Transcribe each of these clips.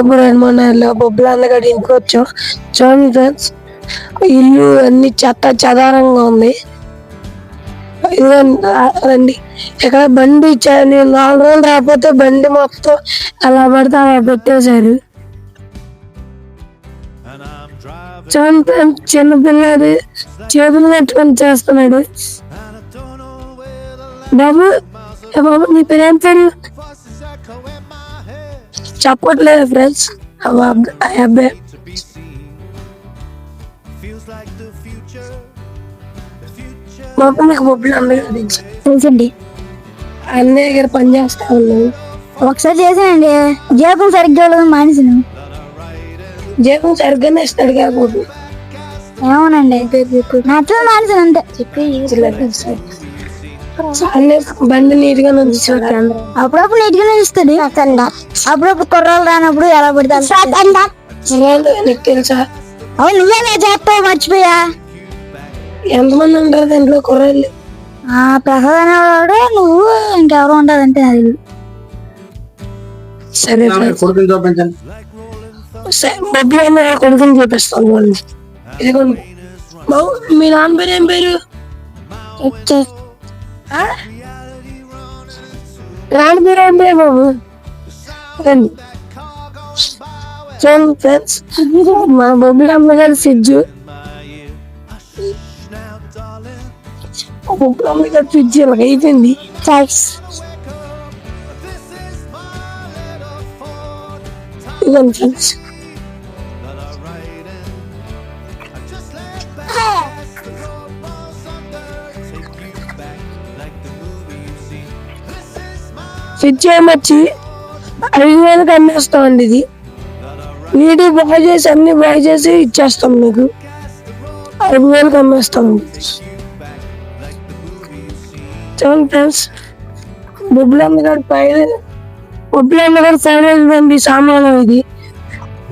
ఇప్పుడు రెండు మూడు నెలలు బొబ్బులు అందగడి ఇంటికి చూడండి ఫ్రెండ్స్ ఇల్లు అన్ని చెత్త చెదారంగా ఉంది. రండి. ఇక్కడ బండి ఇచ్చారు. నేను నాలుగు రోజులు రాకపోతే బండి మొత్తం అలా పడితే అలా పెట్టేశారు. చూడండి చిన్నపిల్లాడు చేతులు పెట్టుకొని చేస్తున్నాడు. బాబు బాబు నీ పేరు ఏం పేరు? చెప్పట్లేదు ఫ్రెండ్స్ అబ్బాయి బాబు మీకు బొబ్బులు తెలుసు తెలుసండి అన్నయ్య దగ్గర పని చేస్తా ఉన్నాను ఒకసారి చేశానండి జీతం సరిగ్గా వెళ్ళదు మానేసాను జీతం సరిగ్గానే ఇస్తాడు కాకపోతే ఏమోనండి. నచ్చదు మానేసాను అంతే. చాలే బండి నీట్గా ఉంచాడు అప్పుడప్పుడు నీట్గానే ఇస్తుంది అప్పుడప్పుడు కుర్రాలు రానప్పుడు ఎలా పడితే అలా. నీకు తెలుసా? అవును నువ్వేనా చేస్తావు మర్చిపోయా? ఎంతమంది ఉంటారు దాంట్లో కుర్రాళ్ళు ఆ ప్రసాద్ అనేవాడు నువ్వు ఇంకెవరు ఉండదంటే అది. సరే. కొడుకుని చూపించండి బొబ్బులు కొడుకుని చూపిస్తాను బాబు మీ నాన్న పేరు ఏం పేరు? ఆ? నాన్న పేరు బాబు. రండి చూడండి ఫ్రెండ్స్ మా బొబ్బులు అమ్మగారు సిజ్జు. బొబ్బులు అమ్మగారు ఫ్రిడ్జ్ ఇలా అయిపోయింది. థ్యాంక్స్ ఇదిగోండి ఫ్రెండ్స్ ఫ్రిడ్జ్ ఏమొచ్చి ఐదు వేలకు అమ్మేస్తామండి ఇది. నీటి బాగా చేసి అన్ని బాగా చేసి ఇచ్చేస్తాం మీకు. ఐదు వేలకు అమ్మేస్తామండి చూడండి ఫ్రెండ్స్ బొబ్బులమ్మ గారి పైన బొబ్బులమ్మ గారి సైలెంట్ సామాను ఇది.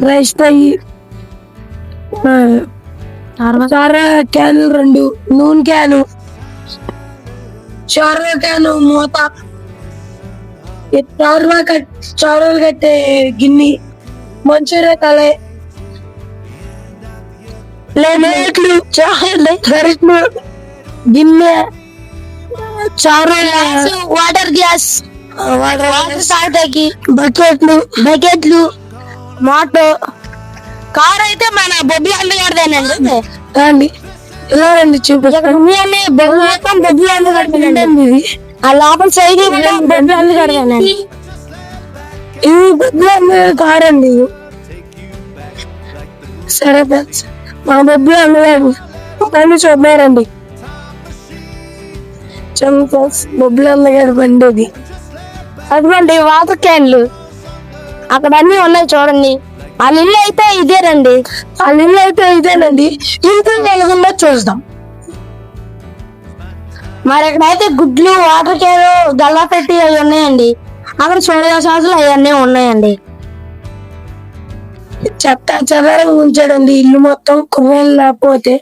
రైస్ చారా క్యాన్లు రెండు నూనె క్యాను చారా క్యాను మూత చారువా కట్ చారులు కట్టే గిన్నె మంచూరియా కలే ప్లేట్లు గరిట్లు గిన్నె చారు వాటర్ గ్లాస్ వాటర్ సాగుతాకి బకెట్లు బకెట్లు మోటో కార్ అయితే మన బొబ్బి అందగాడిదేనండి రండి ఇలా రండి చూపించండి మొత్తం బొబ్బి అందగాడిదండి ఇది ఆ లోపల సైడ్ బొబ్బి అందగాడిదేనండి ఇది బొబ్బి అందగాడి కార్ అండి ఇది సరే మా బొబ్బి అందగాడు బండి చూపారండి. ఫ్రెండ్స్ బొబ్బిలి అందగాడి బండి ఇది అదిగోండి వాటర్ క్యాన్లు. అక్కడ అన్ని ఉన్నాయి చూడండి. వాళ్ళ ఇల్లు అయితే ఇదేనండి. వాళ్ళ ఇల్లు అయితే ఇదేనండి. ఇంత వెలగకుండా చూద్దాం. మరి ఇక్కడైతే గుడ్లు వాటర్ క్యాన్ గల్లా పెట్టి అవి ఉన్నాయండి. అక్కడ సోడియా సాసులు అవన్నీ ఉన్నాయండి. చెత్త చెదారం ఉంచాడండి. ఇల్లు మొత్తం కుర్రలు లేకపోతే.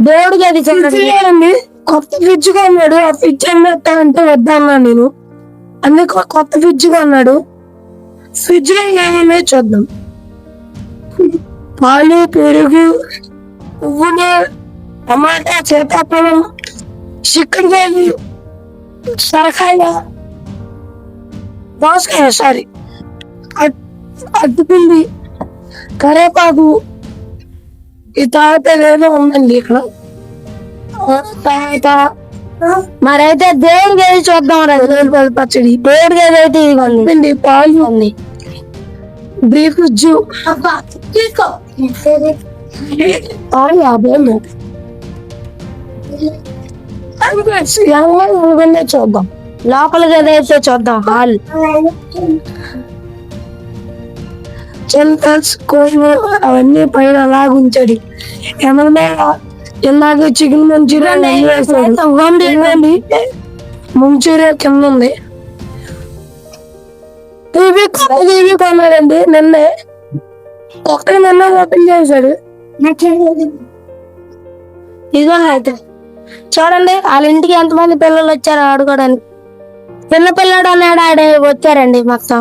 దేవుడికి అది చూడండి. కొత్త ఫ్రిడ్జ్ కొన్నాడు. ఆ ఫ్రిడ్జ్ అమ్మేస్తానంటే వద్దన్నా నేను. అందుకు కొత్త ఫ్రిడ్జ్ కొన్నాడు. ఫ్రిడ్జ్లో ఏమన్నా చూద్దాం. పాలు పెరుగు పువ్వులు టమాటా చేతాపలం చిక్కుడుకాయలు సరకాయ దోసకాయ సారీ అడ్డుపిండి కరేపాకు ఈ తాత ఏదో ఉందండి ఇక్కడ తాత మరైతే దేవుడికి ఏది చూద్దాం రండి పచ్చడి దేవుడికి ఏదైతే ఇది ఉంది పాలు ఉంది బీఫ్ జూ పాలు యాభై ఉన్నాయి. ఎవరినే చూద్దాం లోపలికి ఏదైతే చూద్దాం హాల్ చిల్కల్స్ కోళ్ళు అవన్నీ పైన అలాగ ఉంచాడు ఏమన్నా ఇలాగ చికెన్ మంచూరియా మంచూరియా కింద ఉంది టీవీ టీవీ కొన్నాడండి నిన్నే కొత్తగా నిన్న ఓపెన్ చేశాడు ఇదిగో అయితే. చూడండి వాళ్ళ ఇంటికి ఎంతమంది పిల్లలు వచ్చారు ఆడుకోవడానికి చిన్నపిల్లడు అన్నాడు ఆడ వచ్చారండి మొత్తం.